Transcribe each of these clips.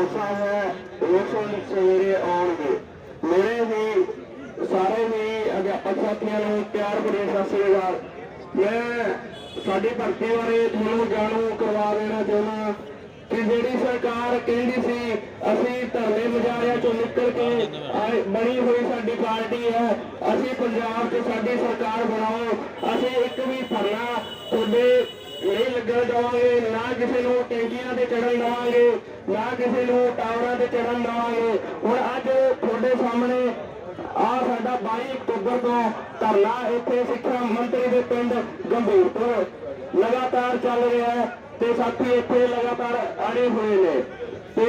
ਭਰੋਸਾ ਹੈ ਉਸ ਸਵੇਰੇ ਆਉਣਗੇ। ਮੇਰੇ ਵੀ, ਸਾਰੇ ਵੀ ਅਧਿਆਪਕ ਸਾਥੀਆਂ ਨੂੰ ਪਿਆਰ ਭਰੀ ਸਤਿ ਸ੍ਰੀ ਅਕਾਲ। ਮੈਂ ਸਾਡੀ ਭਰਤੀ ਬਾਰੇ ਤੁਹਾਨੂੰ ਜਾਣੂ ਕਰਵਾ ਦੇਣਾ ਚਾਹੁੰਦਾ ਕਿ ਜਿਹੜੀ ਸਰਕਾਰ ਕਹਿੰਦੀ ਸੀ, ਅਸੀਂ ਧਰਨੇ ਮਜ਼ਾਰਿਆਂ ਚੋਂ ਨਿਕਲ ਕੇ ਬਣੀ ਹੋਈ ਸਾਡੀ ਪਾਰਟੀ ਹੈ, ਅਸੀਂ ਪੰਜਾਬ 'ਚ ਸਾਡੀ ਸਰਕਾਰ ਬਣਾਓ, ਅਸੀਂ ਇੱਕ ਵੀ ਧਰਨਾ ਤੁਹਾਡੇ ਨਹੀਂ ਲੱਗਣ ਦੇਵਾਂਗੇ, ਨਾ ਕਿਸੇ ਨੂੰ ਟੈਂਕੀਆਂ ਤੇ ਚੜਨ ਦੇਵਾਂਗੇ, ਨਾ ਕਿਸੇ ਨੂੰ ਟਾਵਰਾਂ ਤੇ ਚੜਨ ਦੇਵਾਂਗੇ। ਹੁਣ ਅੱਜ ਤੁਹਾਡੇ ਸਾਹਮਣੇ ਆ ਸਾਡਾ 22 ਅਕਤੂਬਰ ਤੋਂ ਧਰਨਾ, ਇੱਥੇ ਸਿੱਖਿਆ ਮੰਤਰੀ ਦੇ ਪਿੰਡ ਗੰਭੀਰਪੁਰ ਲਗਾਤਾਰ ਚੱਲ ਰਿਹਾ ਹੈ ਤੇ ਸਾਥੀ ਇੱਥੇ ਲਗਾਤਾਰ ਅੜੇ ਹੋਏ ਨੇ। ਤੇ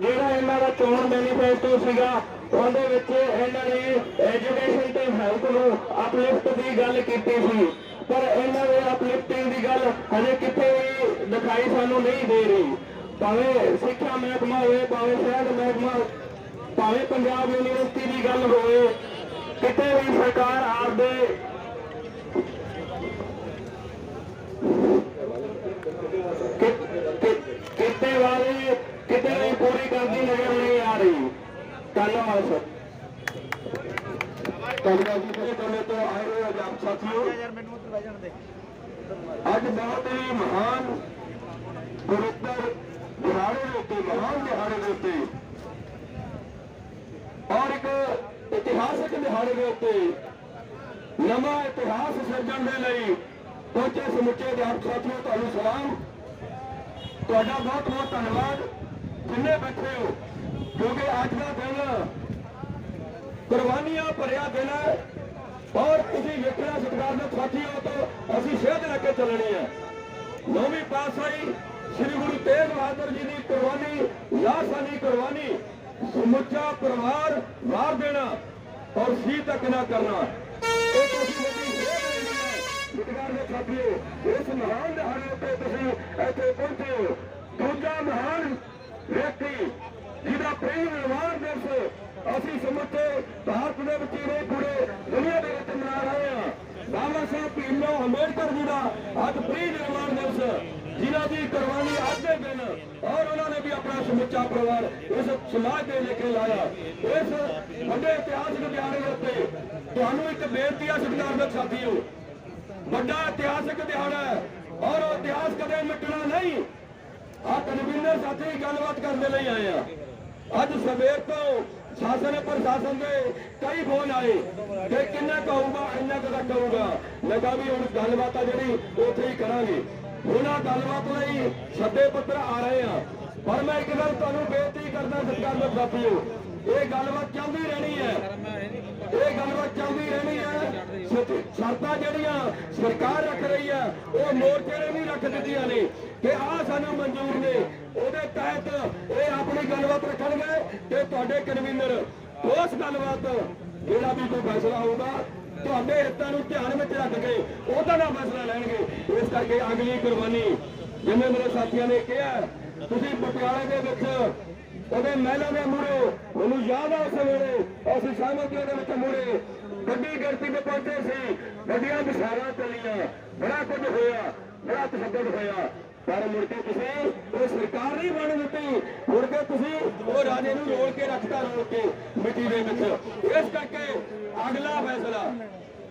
ਜਿਹੜਾ ਇਹਨਾਂ ਦਾ ਚੋਣ ਮੈਨੀਫੈਸਟੋ ਸੀਗਾ, ਉਹਦੇ ਵਿੱਚ ਇਹਨਾਂ ਨੇ ਐਜੂਕੇਸ਼ਨ ਤੇ ਹੈਲਥ ਨੂੰ ਅਪਲਿਫਟ ਦੀ ਗੱਲ ਕੀਤੀ ਸੀ। ਪਰ ਇਹਨਾਂ ਦੇ ਅਪਲਿਫਟਿੰਗ ਦੀ ਗੱਲ ਹਜੇ ਕਿਤੇ ਵੀ ਦਿਖਾਈ ਸਾਨੂੰ ਨਹੀਂ ਦੇ ਰਹੀ। ਭਾਵੇਂ ਸਿੱਖਿਆ ਮਹਿਕਮਾ ਹੋਵੇ, ਭਾਵੇਂ ਸਿਹਤ ਮਹਿਕਮਾ, ਭਾਵੇਂ ਪੰਜਾਬ ਯੂਨੀਵਰਸਿਟੀ ਦੀ ਗੱਲ ਹੋਵੇ, ਕਿਤੇ ਵੀ ਸਰਕਾਰ ਆਪਦੇ ਕਿਤੇ ਵਾਲੇ ਕਿਤੇ ਵੀ ਪੂਰੀ ਕਰਦੀ ਨਜ਼ਰ ਨਹੀਂ ਆ ਰਹੀ। ਧੰਨਵਾਦ, ਸਰ। ਧੰਨਵਾਦ ਜੀ ਮੇਰੇ ਕੋਲੇ ਤੋਂ ਆਏ ਹੋਏ ਅਧਿਆਪਕ ਸਾਥੀਓ ਅੱਜ ਬਹੁਤ ਹੀ ਮਹਾਨ ਗੁਰੂਤਰ ਦਿਹਾੜੇ ਦੇ ਉੱਤੇ, ਮਹਾਨ ਦਿਹਾੜੇ ਦੇ ਉੱਤੇ। ਔਰ ਇੱਕ ਇਤਿਹਾਸਕ ਦਿਹਾੜੇ ਦੇ ਉੱਤੇ ਨਵਾਂ ਇਤਿਹਾਸ ਸਿਰਜਣ ਦੇ ਲਈ ਪਹੁੰਚੇ ਸਮੁੱਚੇ ਅਧਿਆਪਕ ਸਾਥੀਓ, ਤੁਹਾਨੂੰ ਸਲਾਮ। ਤੁਹਾਡਾ ਬਹੁਤ ਬਹੁਤ ਧੰਨਵਾਦ। ਜਿੰਨੇ ਬੈਠੇ ਹੋ, ਕਿਉਂਕਿ ਅੱਜ ਦਾ ਦਿਨ ਕੁਰਬਾਨੀਆਂ ਭਰਿਆ ਦਿਨ ਹੈ। ਔਰ ਤੁਸੀਂ ਵੇਖਣਾ ਸਤਿਕਾਰਯੋਗ ਸਾਥੀਓ ਤੋਂ, ਅਸੀਂ ਸੇਧ ਲੈ ਕੇ ਚੱਲਣੀ ਹੈ ਨੌਵੀਂ ਪਾਤਸ਼ਾਹੀ ਸ੍ਰੀ ਗੁਰੂ ਤੇਗ ਬਹਾਦਰ ਜੀ ਦੀ ਕੁਰਬਾਨੀ ਲਾਸਾਨੀ ਕੁਰਬਾਨੀ, ਸਮੁੱਚਾ ਪਰਿਵਾਰ ਵਾਰ ਦੇਣਾ ਔਰ ਸੀ ਤੱਕ ਨਾ ਕਰਨਾ। ਇਹ ਤੁਸੀਂ ਵੱਡੀ ਸੇਧ ਲੈਣੀ ਸਾਥੀਓ, ਇਸ ਮਹਾਨ ਦਿਹਾੜੇ ਉੱਤੇ ਤੁਸੀਂ ਇੱਥੇ ਪਹੁੰਚੇ। ਹੋ ਦੂਜਾ ਮਹਾਨ ਵਿਅਕਤੀ ਜਿਹਦਾ ਪ੍ਰੇਮ ਨਿਰਵਾਣ ਦਿਵਸ ਅਸੀਂ ਸਮੁੱਚੇ ਭਾਰਤ ਦੇ ਵਿੱਚ ਹੀ ਨਹੀਂ ਪੂਰੇ ਦੁਨੀਆ ਦੇ ਵਿੱਚ ਮਨਾ ਰਹੇ ਹਾਂ ਬਾਬਾ ਸਾਹਿਬ ਭੀਮਰਾਓ ਅੰਬੇਡਕਰ ਜੀ ਦਾ ਅੱਜ ਪ੍ਰੀ ਨਿਰਵਾਣ ਦਿਵਸ ਜਿਨ੍ਹਾਂ ਦੀ ਕੁਰਬਾਨੀ ਅੱਜ ਦੇ ਦਿਨ ਔਰ ਉਹਨਾਂ ਨੇ ਵੀ ਆਪਣਾ ਸਮੁੱਚਾ ਪਰਿਵਾਰ ਇਸ ਸਮਾਜ ਦੇ ਲੈ ਲਾਇਆ। ਇਸ ਵੱਡੇ ਇਤਿਹਾਸਕ ਦਿਹਾੜੇ ਦੇ ਉੱਤੇ ਤੁਹਾਨੂੰ ਇੱਕ ਬੇਨਤੀ ਆ ਸਤਿਕਾਰਯੋਗ ਸਾਥੀਓ, ਵੱਡਾ ਇਤਿਹਾਸਕ ਦਿਹਾੜਾ ਹੈ ਔਰ ਉਹ ਇਤਿਹਾਸ ਕਦੇ ਮਿਟਣਾ ਨਹੀਂ। ਆ ਕਨਵੀਨਰ ਸਾਥੀ ਗੱਲਬਾਤ ਕਰਨ ਦੇ ਲਈ ਆਏ ਆ ਅੱਜ ਸਵੇਰ ਤੋਂ ਸ਼ਾਸਨ ਪ੍ਰਸ਼ਾਸਨ ਦੇ ਕਈ ਫੋਨ ਆਏ ਕਿ ਕਿੰਨਾ ਕਹੂਗਾ ਇੰਨਾ ਕੁ ਕਹੂਗਾ ਮੈਂ ਕਿਹਾ ਵੀ ਹੁਣ ਗੱਲਬਾਤ ਆ ਜਿਹੜੀ ਉੱਥੇ ਹੀ ਕਰਾਂਗੇ ਉਹਨਾਂ ਗੱਲਬਾਤ ਲਈ ਸੱਦੇ ਪੱਤਰ ਆ ਰਹੇ ਆ ਪਰ ਮੈਂ ਇੱਕ ਗੱਲ ਤੁਹਾਨੂੰ ਬੇਨਤੀ ਕਰਦਾ ਸਰਕਾਰ ਦੇ ਸਾਥੀਓ ਇਹ ਗੱਲਬਾਤ ਚੱਲਦੀ ਰਹਿਣੀ ਹੈ ਇਹ ਗੱਲਬਾਤ ਚੱਲਦੀ ਰਹਿਣੀ ਹੈ ਸ਼ਰਤਾਂ ਜਿਹੜੀਆਂ ਸਰਕਾਰ ਰੱਖ ਰਹੀ ਹੈ ਉਹ ਮੋਰਚੇ ਨੇ ਵੀ ਰੱਖ ਦਿੱਤੀਆਂ ਨੇ ਕਿ ਆਹ ਸਾਨੂੰ ਮਨਜ਼ੂਰ ਨੇ ਉਹਦੇ ਤਹਿਤ ਇਹ ਆਪਣੀ ਗੱਲਬਾਤ ਰੱਖਣਗੇ ਤੇ ਤੁਹਾਡੇ ਕਨਵੀਨਰ ਉਸ ਗੱਲਬਾਤ ਜਿਹੜਾ ਵੀ ਕੋਈ ਫੈਸਲਾ ਹੋਊਗਾ, ਤੁਹਾਡੇ ਹਿੱਤਾਂ ਨੂੰ ਧਿਆਨ ਵਿੱਚ ਰੱਖ ਕੇ ਉਹਦਾ ਦਾ ਫੈਸਲਾ ਲੈਣਗੇ। ਇਸ ਕਰਕੇ ਅਗਲੀ ਕੁਰਬਾਨੀ ਜਿਵੇਂ ਮੇਰੇ ਸਾਥੀਆਂ ਨੇ ਕਿਹਾ, ਤੁਸੀਂ ਪਟਿਆਲੇ ਦੇ ਵਿੱਚ ਉਹਦੇ ਮਹਿਲਾਂ ਦੇ ਮੂਹਰੇ ਮੈਨੂੰ ਯਾਦ ਆ ਉਸ ਵੇਲੇ, ਅਸੀਂ ਸਾਮਗਰੀਆਂ ਦੇ ਵਿੱਚ ਮੂਹਰੇ ਵੱਡੀ ਗਿਣਤੀ ਤੇ ਪਹੁੰਚੇ ਸੀ। ਵੱਡੀਆਂ ਵਿਸ਼ਾਲਾਂ ਚੱਲੀਆਂ, ਬੜਾ ਕੁਝ ਹੋਇਆ, ਬੜਾ ਤਸ਼ੱਦਦ ਹੋਇਆ। ਪਰ ਮੁੜ ਕੇ ਤੁਸੀਂ ਉਹ ਸਰਕਾਰ ਨਹੀਂ ਬਣ ਦਿੱਤੀ। ਮੁੜ ਕੇ ਤੁਸੀਂ ਉਹ ਰਾਜੇ ਨੂੰ ਰੋਲ ਕੇ ਰੱਖਤਾ ਰੋਲ ਕੇ ਮਿੱਟੀ ਦੇ ਵਿੱਚ। ਇਸ ਕਰਕੇ ਅਗਲਾ ਫੈਸਲਾ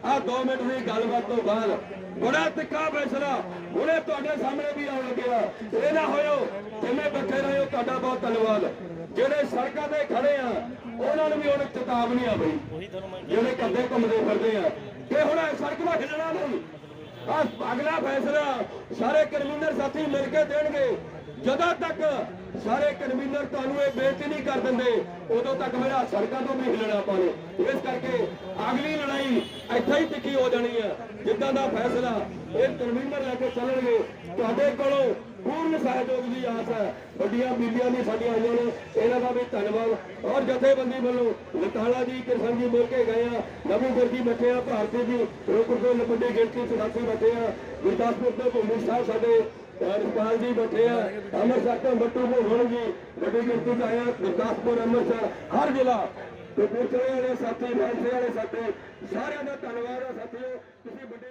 ਆ 2 ਮਿੰਟ ਦੀ ਗੱਲਬਾਤ ਤੋਂ ਬਾਅਦ ਬੜਾ ਤਿੱਖਾ ਫੈਸਲਾ ਹੁਣੇ ਤੁਹਾਡੇ ਸਾਹਮਣੇ ਵੀ ਆਉਣ ਲੱਗਿਆ। ਇਹ ਨਾ ਹੋਇਓ ਜਿਵੇਂ ਬੈਠੇ ਰਹੇ ਹੋ ਤੁਹਾਡਾ ਬਹੁਤ ਧੰਨਵਾਦ। ਜਿਹੜੇ ਸੜਕਾਂ ਤੇ ਖੜੇ ਆ, ਉਹਨਾਂ ਨੂੰ ਵੀ ਹੁਣ ਚੇਤਾਵਨੀ ਆ ਬਈ। ਜਿਹੜੇ ਕੱਦੇ ਘੁੰਮਦੇ ਫਿਰਦੇ ਆ, ਕਿ ਹੁਣ ਇਹ ਸੜਕ ਦਾ ਖਿਲਣਾ ਨਹੀਂ ਅਗਲਾ ਫੈਸਲਾ ਸਾਰੇ ਕਨਵੀਨਰ ਸਾਥੀ ਮਿਲ ਕੇ ਦੇਣਗੇ। ਜਦੋਂ ਤੱਕ ਸਾਰੇ ਕਨਵੀਨਰ ਤੁਹਾਨੂੰ ਇਹ ਬੇਨਤੀ ਨਹੀਂ ਕਰ ਦਿੰਦੇ, ਉਦੋਂ ਤੱਕ ਮੇਰਾ ਸੜਕਾਂ ਤੋਂ ਵੀ ਹਿੱਲਣਾ ਪਾਣੇ ਇਸ ਕਰਕੇ ਅਗਲੀ ਲੜਾਈ ਇੱਥੇ ਹੀ ਟਿੱਕੀ ਹੋ ਜਾਣੀ ਹੈ। ਜਿੱਦਾਂ ਦਾ ਫੈਸਲਾ ਇਹ ਕਨਵੀਨਰ ਲੈ ਕੇ ਚੱਲਣਗੇ, ਤੁਹਾਡੇ ਕੋਲੋਂ ਪੂਰਨ ਸਹਿਯੋਗ ਦੀ ਆਸ ਹੈ। ਵੱਡੀਆਂ ਬੀਬੀਆਂ ਵੀ ਸਾਡੀਆਂ ਆਈਆਂ ਨੇ। ਇਹਨਾਂ ਦਾ ਵੀ ਧੰਨਵਾਦ। ਔਰ ਜਥੇਬੰਦੀ ਵੱਲੋਂ ਲਤਾਲਾ ਜੀ, ਕਿਰਸਨ ਜੀ ਮਿਲ ਕੇ ਗਏ ਆ। ਨਵੀਂ ਗੁਰਜੀ ਬੈਠੇ ਆ, ਭਾਰਤੀ ਜੀ ਰੋਪੜ ਤੋਂ ਗਿਣਤੀ ਚ ਸਾਥੀ ਬੈਠੇ ਆ। ਗੁਰਦਾਸਪੁਰ ਤੋਂ ਭੂਮੀ ਸਾਹਿਬ ਸਾਡੇ ਰਸਪਾਲ ਜੀ ਬੈਠੇ ਆ। ਅੰਮ੍ਰਿਤਸਰ ਤੋਂ ਬੱਟੂ ਭੋਗਣ ਜੀ ਵੱਡੀ ਗਿਣਤੀ ਚ ਆਇਆ ਗੁਰਦਾਸਪੁਰ, ਅੰਮ੍ਰਿਤਸਰ, ਹਰ ਜ਼ਿਲ੍ਹਾ। ਤੇ ਪੁਰਚਲੇ ਵਾਲੇ ਸਾਥੀ ਮਾਨਸੇ ਵਾਲੇ ਸਾਥੀ ਸਾਰਿਆਂ ਦਾ ਧੰਨਵਾਦ ਆ ਸਾਥੀਓ। ਤੁਸੀਂ ਵੱਡੇ